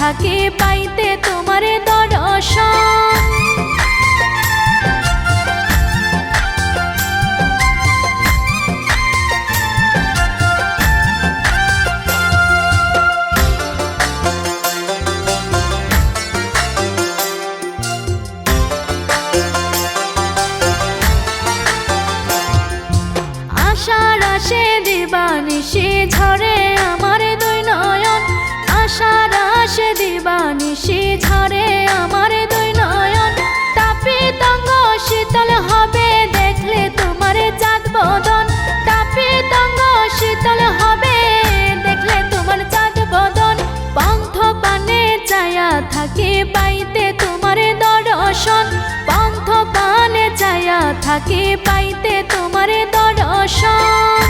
থাকে পাইতে তোমার দর্শন। থাকে পাইতে তোমার দর্শন।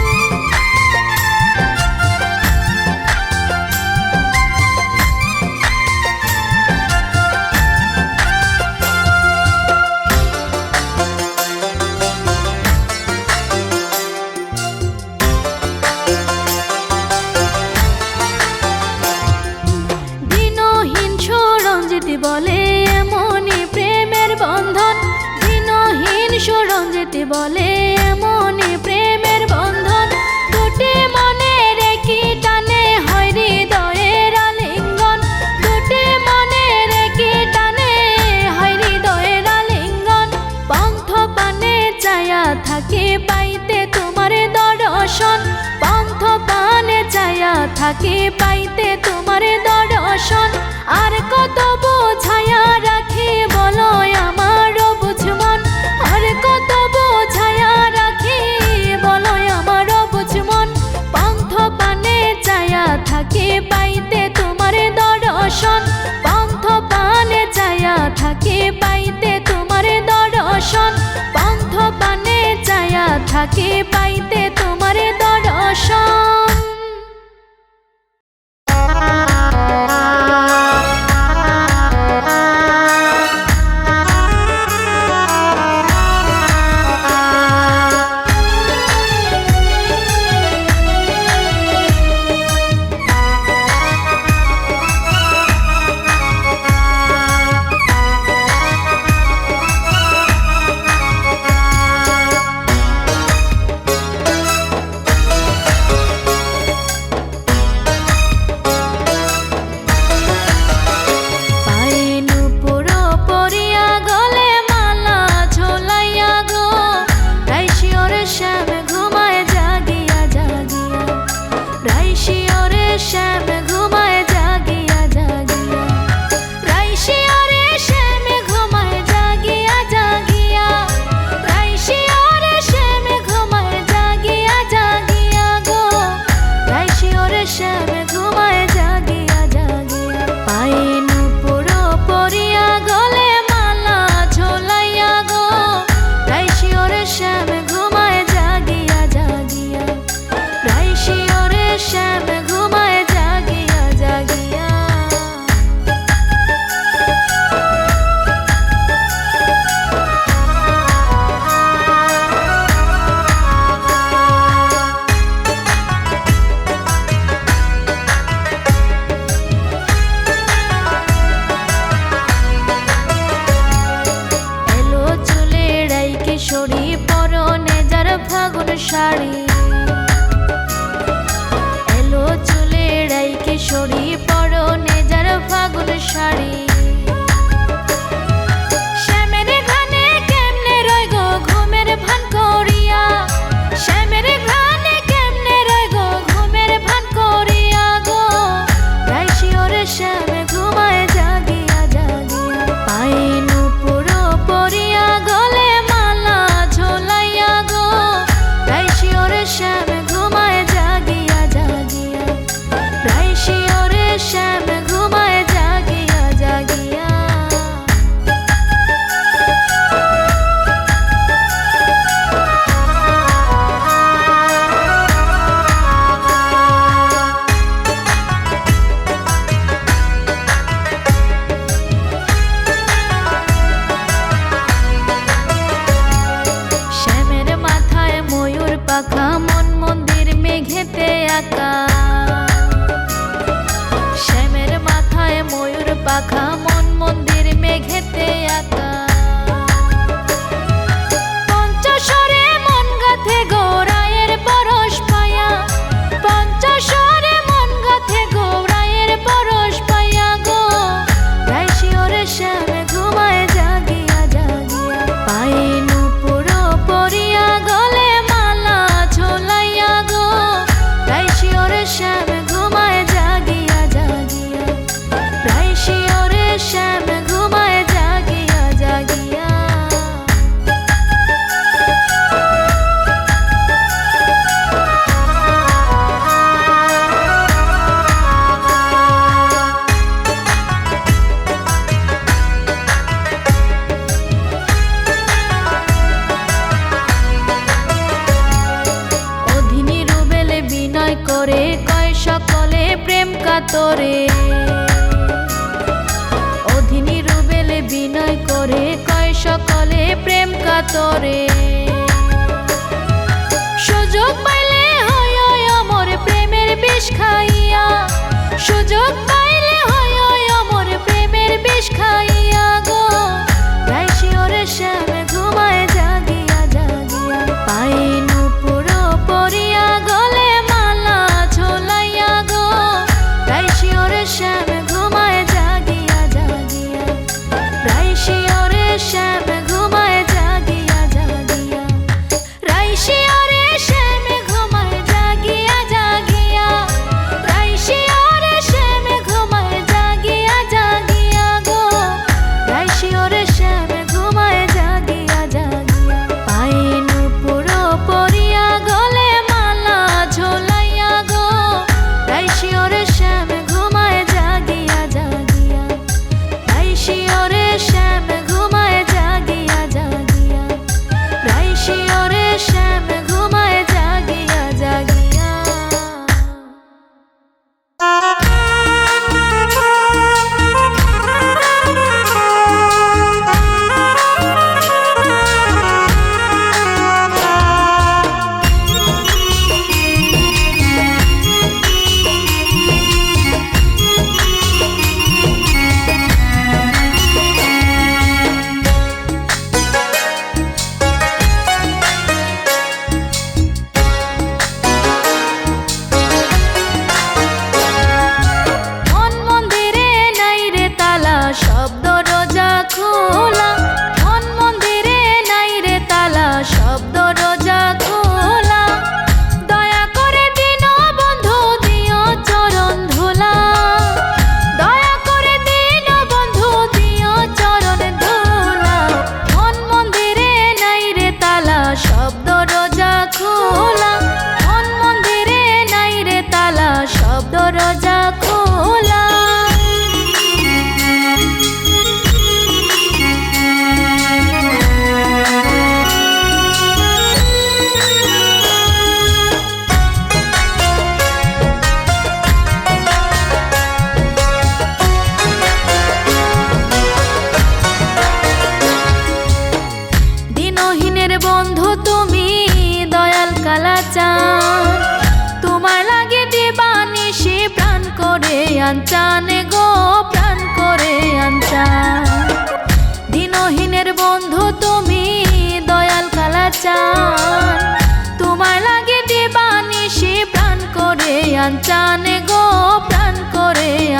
শাসন আর কত বোঝায়া রাখে বলো আমার বুঝমন। আর কত বোঝায়া রাখে বলো আমার বুঝমন। পন্থ পানে চায়া থাকি পাইতে তোমার দর্শন। পন্থ পানে চায়া থাকে পাইতে তোমার দর্শন। পন্থ পানে চায়া থাকে শাড়ি সকলে প্রেম কাতরে। সুযোগ পাইলে হয় অমর প্রেমের বিষ খাইয়া। সুযোগ পাইলে হয় অমর প্রেমের বিষ খাইয়া গো। রাইশি ওরে শ্যাম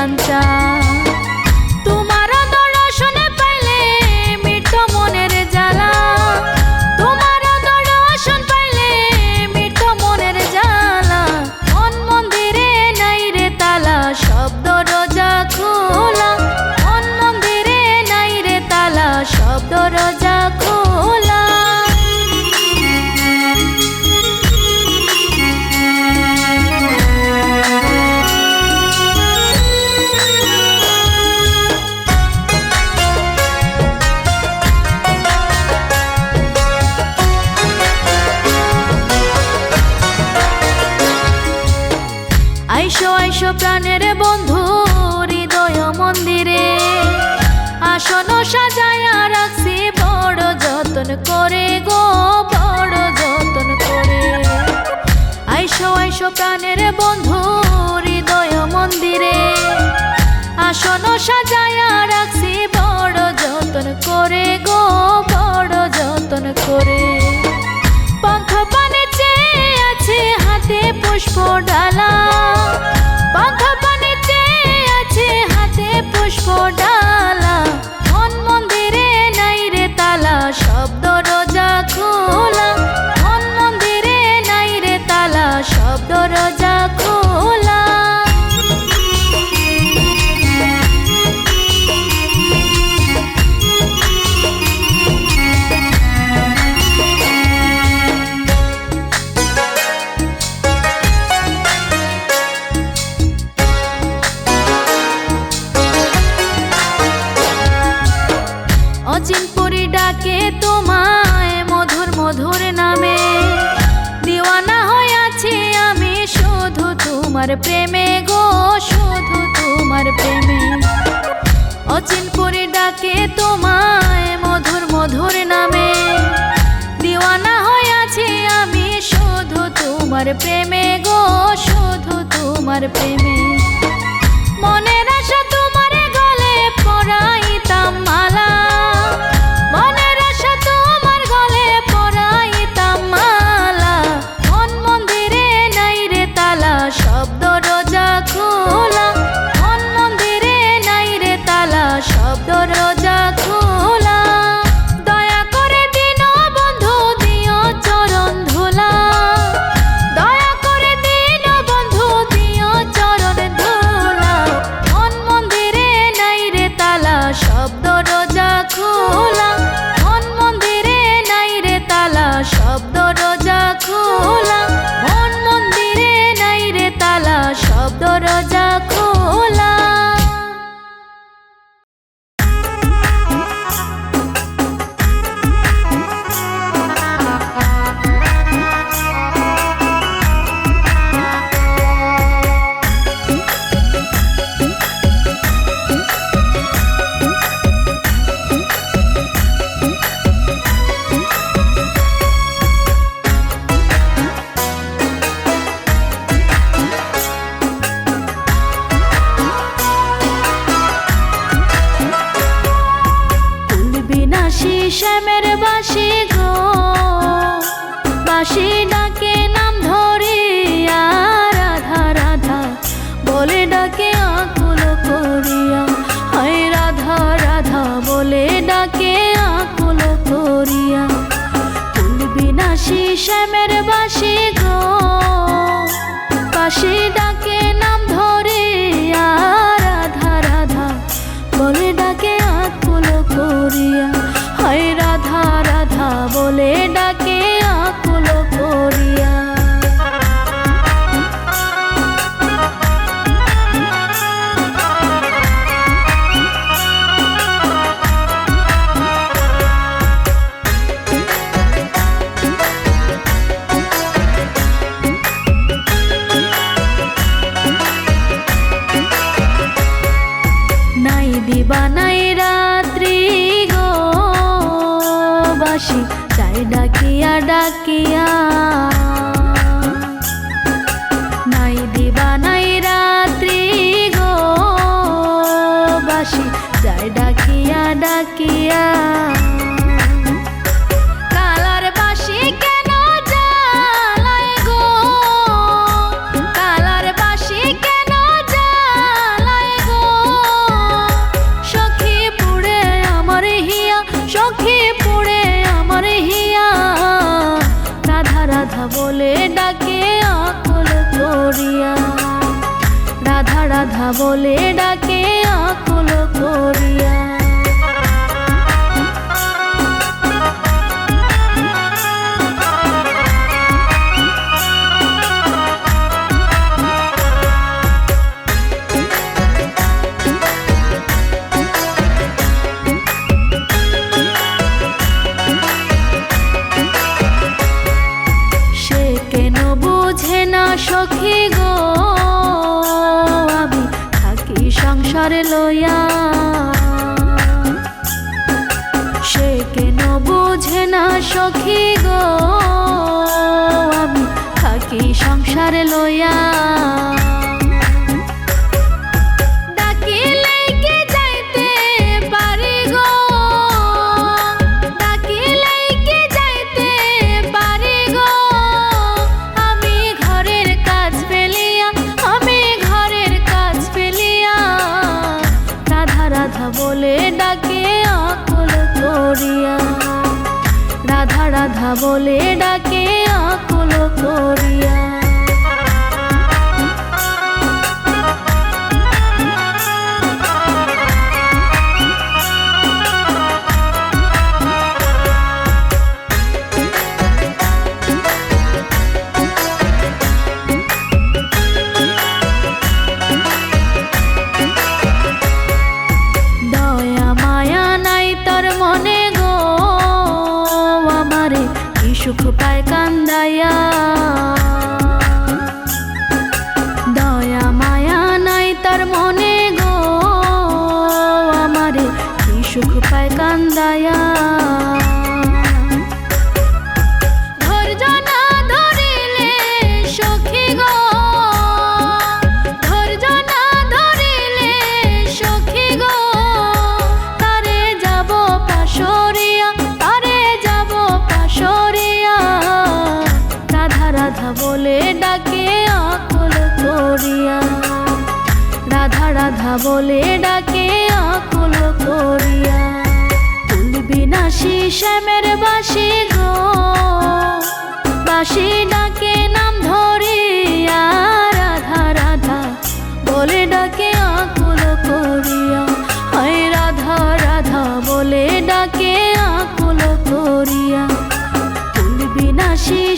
cantar. পুষ্পডালা। প্রেমে গো শুধু তোমার প্রেমে। সখী গো, আমি থাকি সংসারে লইয়া। সে কেন বুঝে না সখী গো, আমি থাকি সংসারে লয়া ডাকে আকুল করিয়া। রাধা রাধা বলে ডাকে আকুল করিয়া। কান্দায়া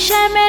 Deixa-me